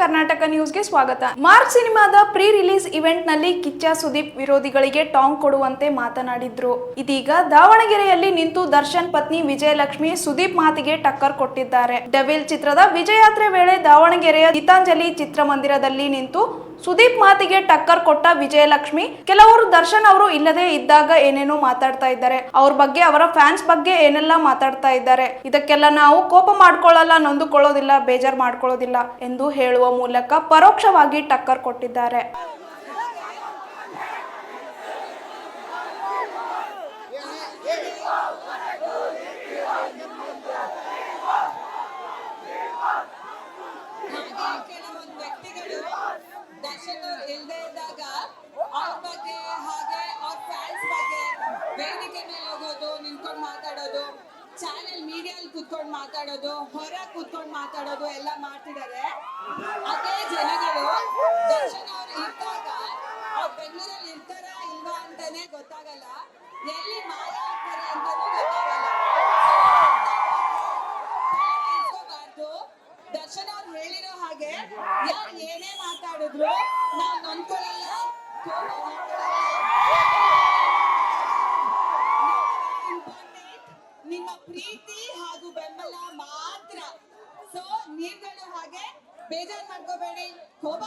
ಕರ್ನಾಟಕ ನ್ಯೂಸ್ಗೆ ಸ್ವಾಗತ. ಮಾರ್ಕ್ ಸಿನಿಮಾದ ಪ್ರೀ ರಿಲೀಸ್ ಇವೆಂಟ್ನಲ್ಲಿ ಕಿಚ್ಚ ಸುದೀಪ್ ವಿರೋಧಿಗಳಿಗೆ ಟಾಂಗ್ ಕೊಡುವಂತೆ ಮಾತನಾಡಿದ್ರು. ಇದೀಗ ದಾವಣಗೆರೆಯಲ್ಲಿ ನಿಂತು ದರ್ಶನ್ ಪತ್ನಿ ವಿಜಯಲಕ್ಷ್ಮಿ ಸುದೀಪ್ ಮಾತಿಗೆ ಟಕ್ಕರ್ ಕೊಟ್ಟಿದ್ದಾರೆ. ಡೆವಿಲ್ ಚಿತ್ರದ ವಿಜಯಾತ್ರೆ ವೇಳೆ ದಾವಣಗೆರೆಯ ಗೀತಾಂಜಲಿ ಚಿತ್ರಮಂದಿರದಲ್ಲಿ ನಿಂತು ಸುದೀಪ್ ಮಾತಿಗೆ ಟಕ್ಕರ್ ಕೊಟ್ಟ ವಿಜಯಲಕ್ಷ್ಮಿ, ಕೆಲವರು ದರ್ಶನ್ ಅವರು ಇಲ್ಲದೆ ಇದ್ದಾಗ ಏನೇನೋ ಮಾತಾಡ್ತಾ ಇದ್ದಾರೆ. ಅವ್ರ ಬಗ್ಗೆ, ಅವರ ಫ್ಯಾನ್ಸ್ ಬಗ್ಗೆ ಏನೆಲ್ಲ ಮಾತಾಡ್ತಾ ಇದ್ದಾರೆ. ಇದಕ್ಕೆಲ್ಲ ನಾವು ಕೋಪ ಮಾಡ್ಕೊಳ್ಳಲ್ಲ, ನೊಂದುಕೊಳ್ಳೋದಿಲ್ಲ, ಬೇಜಾರ್ ಮಾಡ್ಕೊಳ್ಳೋದಿಲ್ಲ ಎಂದು ಹೇಳುವ ಮೂಲಕ ಪರೋಕ್ಷವಾಗಿ ಟಕ್ಕರ್ ಕೊಟ್ಟಿದ್ದಾರೆ. ಇಲ್ದೇ ಇದ್ದಾಗ ಅವ್ರ ಬಗ್ಗೆ ಹಾಗೆ ಅವ್ರ ಫ್ಯಾನ್ಸ್ ಬಗ್ಗೆ ವೇದಿಕೆ ಮೇಲೆ ಹೋಗೋದು, ನಿಂತ್ಕೊಂಡು ಮಾತಾಡೋದು ಚಾನೆಲ್ ಮೀಡಿಯಲ್ಲಿ ಕುತ್ಕೊಂಡು ಮಾತಾಡೋದು ಹೊರ ಕೂತ್ಕೊಂಡು ಮಾತಾಡೋದು ಎಲ್ಲ ಮಾಡ್ತಿದ್ದಾರೆ ಅದೇ ಜನಗಳು ದರ್ಶನ್ ಅವ್ರು ಇದ್ದಾಗ ಅವ್ರು ಬೆಂಗಳೂರಲ್ಲಿ ಇರ್ತಾರಾ ಇಲ್ವಾ ಅಂತಾನೆ ಗೊತ್ತಾಗಲ್ಲ. ಎಲ್ಲಿ ಮಾಯ ಆಗ್ತಾರೆ ಅಂತಾನೂ ಗೊತ್ತಾಗಲ್ಲ. ದರ್ಶನ್ ಅವ್ರು ಹೇಳಿರೋ ಹಾಗೆ ಯಾರು ಏನೇ ಮಾತಾಡಿದ್ರು ನಾವು ನೊಂದ್ಕೊಳ್ಳಲ್ಲ ನಿಮ್ಮ ಪ್ರೀತಿ ಹಾಗೂ ಬೆಂಬಲ ಮಾತ್ರ. ಸೊ ನೀವುಗಳು ಹಾಗೆ ಬೇಜಾರ್ ಮಾಡ್ಕೋಬೇಡಿ ಕೋಪ